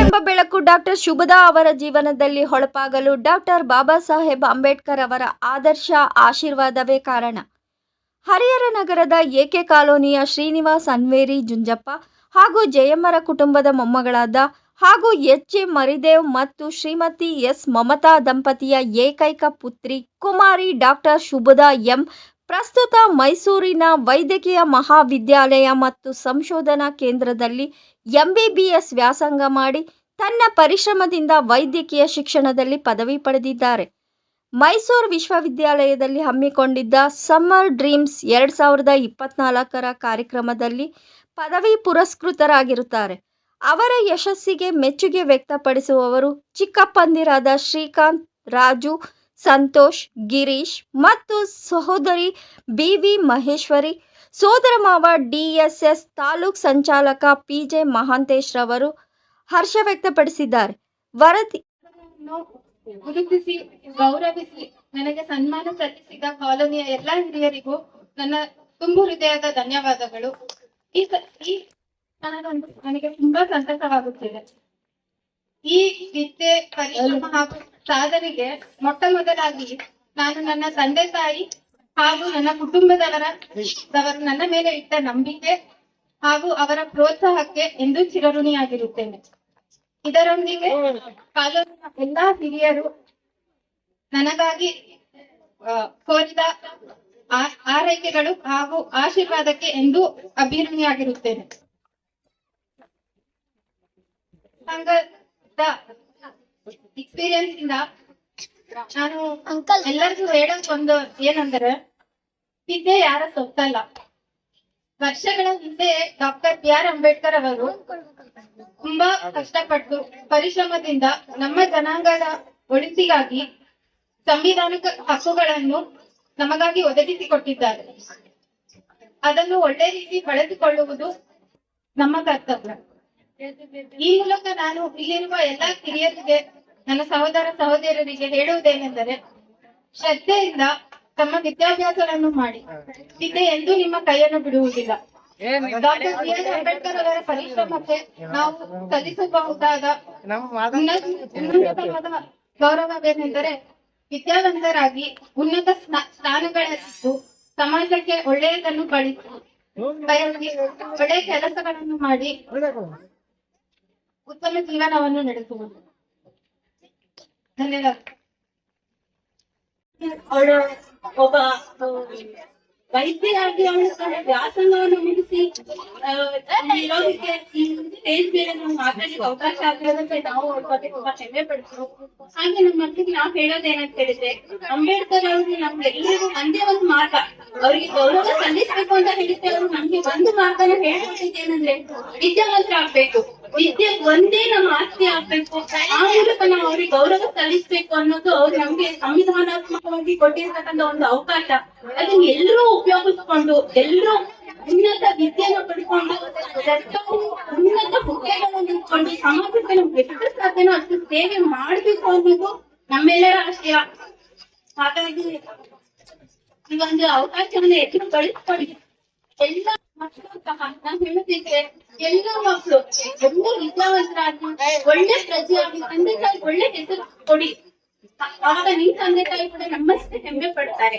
ಎಂಬ ಬೆಳಕು ಡಾಕ್ಟರ್ ಶುಭದಾ ಅವರ ಜೀವನದಲ್ಲಿ ಹೊಳಪಾಗಲು ಡಾಕ್ಟರ್ ಬಾಬಾ ಸಾಹೇಬ್ ಅಂಬೇಡ್ಕರ್ ಅವರ ಆದರ್ಶ ಆಶೀರ್ವಾದವೇ ಕಾರಣ. ಹರಿಹರ ನಗರದ ಎಕೆ ಕಾಲೋನಿಯ ಶ್ರೀನಿವಾಸ್ ಅನ್ವೇರಿ ಜುಂಜಪ್ಪ ಹಾಗೂ ಜಯಮ್ಮರ ಕುಟುಂಬದ ಮೊಮ್ಮಗಳಾದ ಹಾಗೂ ಎಚ್ ಎ ಮರಿದೇವ್ ಮತ್ತು ಶ್ರೀಮತಿ ಎಸ್ ಮಮತಾ ದಂಪತಿಯ ಏಕೈಕ ಪುತ್ರಿ ಕುಮಾರಿ ಡಾಕ್ಟರ್ ಶುಭದಾ ಎಂ ಪ್ರಸ್ತುತ ಮೈಸೂರಿನ ವೈದ್ಯಕೀಯ ಮಹಾವಿದ್ಯಾಲಯ ಮತ್ತು ಸಂಶೋಧನಾ ಕೇಂದ್ರದಲ್ಲಿ ಎಂಬಿಬಿಎಸ್ ವ್ಯಾಸಂಗ ಮಾಡಿ ತನ್ನ ಪರಿಶ್ರಮದಿಂದ ವೈದ್ಯಕೀಯ ಶಿಕ್ಷಣದಲ್ಲಿ ಪದವಿ ಪಡೆದಿದ್ದಾರೆ. ಮೈಸೂರು ವಿಶ್ವವಿದ್ಯಾಲಯದಲ್ಲಿ ಹಮ್ಮಿಕೊಂಡಿದ್ದ ಸಮ್ಮರ್ ಡ್ರೀಮ್ಸ್ ಎರಡು ಸಾವಿರದ ಇಪ್ಪತ್ನಾಲ್ಕರ ಕಾರ್ಯಕ್ರಮದಲ್ಲಿ ಪದವಿ ಪುರಸ್ಕೃತರಾಗಿರುತ್ತಾರೆ. ಅವರ ಯಶಸ್ಸಿಗೆ ಮೆಚ್ಚುಗೆ ವ್ಯಕ್ತಪಡಿಸುವವರು ಚಿಕ್ಕಪ್ಪಂದಿರಾದ ಶ್ರೀಕಾಂತ್, ರಾಜು ಸಂತೋಷ್, ಗಿರೀಶ್ ಮತ್ತು ಸಹೋದರಿ ಬಿ ವಿ ಮಹೇಶ್ವರಿ. ಸೋದರ ಮಾವ ಡಿಎಸ್ಎಸ್ ತಾಲೂಕ್ ಸಂಚಾಲಕ ಪಿಜೆ ಮಹಾಂತೇಶ್ ರವರು ಹರ್ಷ ವ್ಯಕ್ತಪಡಿಸಿದ್ದಾರೆ. ವರದಿ ಗುರುತಿಸಿ, ಗೌರವಿಸಿ, ನನಗೆ ಸನ್ಮಾನ ಸಲ್ಲಿಸಿದ ಕಾಲೋನಿಯ ಎಲ್ಲಾ ಹಿರಿಯರಿಗೂ ನನ್ನ ತುಂಬು ಹೃದಯದ ಧನ್ಯವಾದಗಳು. ಈ ನನಗೆ ತುಂಬಾ ಸಂತಸವಾಗುತ್ತಿದೆ. ಈ ವಿದ್ಯೆ ಪರಿಶ್ರಮ ಹಾಗೂ ಸಾಧನೆಗೆ ಮೊಟ್ಟ ಮೊದಲಾಗಿ ನಾನು ನನ್ನ ತಂದೆ ತಾಯಿ ಹಾಗೂ ನನ್ನ ಕುಟುಂಬದವರ, ದವರು ನನ್ನ ಮೇಲೆ ಇಟ್ಟ ನಂಬಿಕೆ ಹಾಗೂ ಅವರ ಪ್ರೋತ್ಸಾಹಕ್ಕೆ ಎಂದು ಚಿರಋಣಿಯಾಗಿರುತ್ತೇನೆ. ಇದರೊಂದಿಗೆ ಕಾಲೋನಿಯ ಎಲ್ಲಾ ಹಿರಿಯರು ನನಗಾಗಿ ಕೋರಿದ ಆರೈಕೆಗಳು ಹಾಗೂ ಆಶೀರ್ವಾದಕ್ಕೆ ಎಂದು ಅಭಿಋಣಿಯಾಗಿರುತ್ತೇನೆ ಎಕ್ಸ್ಪೀರಿಯನ್ಸ್ ಇಂದ ನಾನು ಎಲ್ಲರಿಗೂ ಹೇಳೋದು ಒಂದು ಏನಂದ್ರೆ ವಿದ್ಯೆ ಯಾರ ಸೊತ್ತಲ್ಲ. ವರ್ಷಗಳ ಹಿಂದೆ ಡಾಕ್ಟರ್ ಬಿ ಆರ್ ಅಂಬೇಡ್ಕರ್ ಅವರು ತುಂಬಾ ಕಷ್ಟಪಟ್ಟು ಪರಿಶ್ರಮದಿಂದ ನಮ್ಮ ಜನಾಂಗದ ಒಳಿತಿಗಾಗಿ ಸಂವಿಧಾನಿಕ ಹಕ್ಕುಗಳನ್ನು ನಮಗಾಗಿ ಒದಗಿಸಿಕೊಟ್ಟಿದ್ದಾರೆ. ಅದನ್ನು ಒಳ್ಳೆ ರೀತಿ ಬಳಸಿಕೊಳ್ಳುವುದು ನಮ್ಮ ಕರ್ತವ್ಯ. ಈ ಮೂಲಕ ನಾನು ಇಲ್ಲಿರುವ ಎಲ್ಲಾ ಕಿರಿಯರಿಗೆ ನನ್ನ ಸಹೋದರ ಸಹೋದರರಿಗೆ ಹೇಳುವುದೇನೆಂದರೆ ಶ್ರದ್ಧೆಯಿಂದ ತಮ್ಮ ವಿದ್ಯಾಭ್ಯಾಸವನ್ನು ಮಾಡಿ. ವಿದ್ಯೆ ಎಂದೂ ನಿಮ್ಮ ಕೈಯನ್ನು ಬಿಡುವುದಿಲ್ಲ. ಡಾಕ್ಟರ್ ಬಿ ಆರ್ ಅಂಬೇಡ್ಕರ್ ಅವರ ಪರಿಶ್ರಮಕ್ಕೆ ನಾವು ಸಲ್ಲಿಸಬಹುದಾದ ಗೌರವವೇನೆಂದರೆ ವಿದ್ಯಾವಂತರಾಗಿ ಉನ್ನತ ಸ್ಥಾನಗಳಲ್ಲಿದ್ದು ಸಮಾಜಕ್ಕೆ ಒಳ್ಳೆಯದನ್ನು ಬಯಸಿ ಒಳ್ಳೆಯ ಕೆಲಸಗಳನ್ನು ಮಾಡಿ ಉತ್ತಮ ಜೀವನವನ್ನು ನಡೆಸುವುದು. ಧನ್ಯವಾದ. ಅವಳು ಒಬ್ಬ ವೈದ್ಯರಾಗಿ ಅವಳು ವ್ಯಾಸಂಗವನ್ನು ಮುಗಿಸಿ ಇರೋದಕ್ಕೆ ಸ್ಟೇಜ್ ಮೇಲೆ ನಾವು ಮಾತಾಡಲಿಕ್ಕೆ ಅವಕಾಶ ಆಗಿರೋದಕ್ಕೆ ನಾವು ತುಂಬಾ ಹೆಮ್ಮೆ ಪಡ್ತೀವಿ ಹಾಗೆ ನಮ್ಮ ಮಕ್ಕಳಿಗೆ ನಾವು ಹೇಳೋದೇನಂತ ಹೇಳಿದ್ರೆ, ಅಂಬೇಡ್ಕರ್ ಅವರು ನಮ್ಗೆಲ್ಲರಿಗೂ ಒಂದೇ ಒಂದು ಮಾರ್ಗ. ಅವ್ರಿಗೆ ಗೌರವ ಸಲ್ಲಿಸ್ಬೇಕು ಅಂತ ಹೇಳಿದ್ರೆ ಅವರು ನಮ್ಗೆ ಒಂದು ಮಾರ್ಗನ ಹೇಳ್ಕೊಟ್ಟಿದ್ದೇನಂದ್ರೆ, ವಿದ್ಯಾವಂತರಾಗ್ಬೇಕು. ವಿದ್ಯೆ ಒಂದೇ ನಮ್ಮ ಆಸ್ತಿ ಆಗ್ಬೇಕು. ಆ ಮೂಲಕ ನಾವು ಅವ್ರಿಗೆ ಗೌರವ ಸಲ್ಲಿಸ್ಬೇಕು ಅನ್ನೋದು ಅವ್ರು ನಮ್ಗೆ ಸಂವಿಧಾನಾತ್ಮಕವಾಗಿ ಕೊಟ್ಟಿರ್ತಕ್ಕಂಥ ಒಂದು ಅವಕಾಶ. ಅದನ್ನ ಎಲ್ಲರೂ ಉಪಯೋಗಿಸ್ಕೊಂಡು, ಎಲ್ಲರೂ ಉನ್ನತ ವಿದ್ಯೆನ ಪಡ್ಕೊಂಡು ಉನ್ನತ ಹುದ್ದೆಗಳನ್ನು ನಿಂತ್ಕೊಂಡು ಸಮಾಜಕ್ಕೆ ನಮ್ಗೆ ಎಷ್ಟು ಸಾಧ್ಯನೋ ಅಷ್ಟು ಸೇವೆ ಮಾಡ್ಬೇಕು ಅನ್ನೋದು ನಮ್ಮೆಲ್ಲರ ಆಶಯ. ಹಾಗಾಗಿ ಈ ಒಂದು ಅವಕಾಶವನ್ನು ಹೆಚ್ಚು ಬಳಸ್ಕೊಳ್ಳಿ ಎಲ್ಲ ಮಕ್ಕಳು ಸಹ ನಾನು ಎಲ್ಲ ಮಕ್ಕಳು ಒಳ್ಳೆ ವಿದ್ಯಾವಂತರಾಗಿ ಒಳ್ಳೆ ಪ್ರಜೆಯಾಗಿ ತಂದೆ ತಾಯಿ ಒಳ್ಳೆ ಹೆಸರು ಕೊಡಿ. ಆವಾಗ ನಿಮ್ ತಂದೆ ತಾಯಿ ಕೂಡ ನಮ್ಮಷ್ಟೇ ಹೆಮ್ಮೆ ಪಡ್ತಾರೆ.